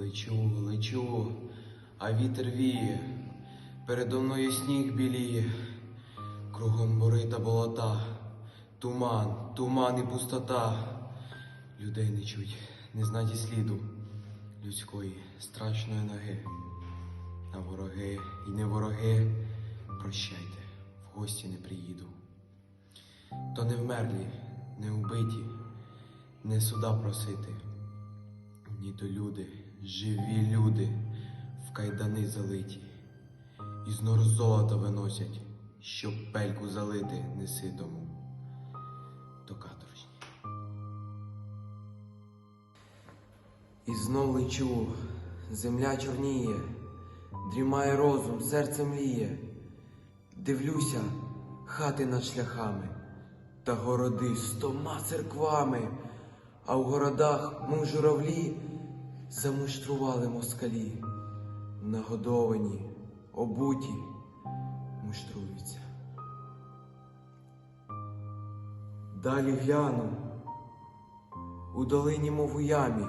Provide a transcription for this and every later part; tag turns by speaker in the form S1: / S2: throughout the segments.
S1: Лечу, лечу, а вітер віє, передо мною сніг біліє, кругом бори та болота, туман, туман і пустота. Людей не чуть, не знать і сліду людської страшної ноги. А вороги і не вороги, прощайте, в гості не приїду. То не вмерлі, не убиті, не суда просити, ні то люди, живі люди, в кайдани залиті, із нор золота виносять, щоб пельку залити неситому, то каторжні. І знов лечу, земля чорніє, дрімає розум, серце мліє. Дивлюся, хати над шляхами, та городи стома церквами, а в городах, мов журавлі, замуштрували москалі, нагодовані, обуті, муштруються. Далі гляну, у долині, мов у ямі,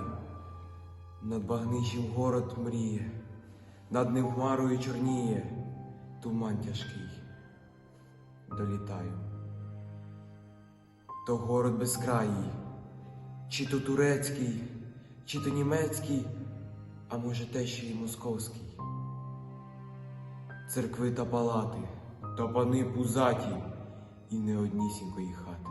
S1: над багнищем город мріє, над ним хмарою чорніє, туман тяжкий. Долітаю. То город безкраїй, чи то турецький, чи то німецький, а може те ще й московський. Церкви та палати, та пани пузаті, і не однісінької хати.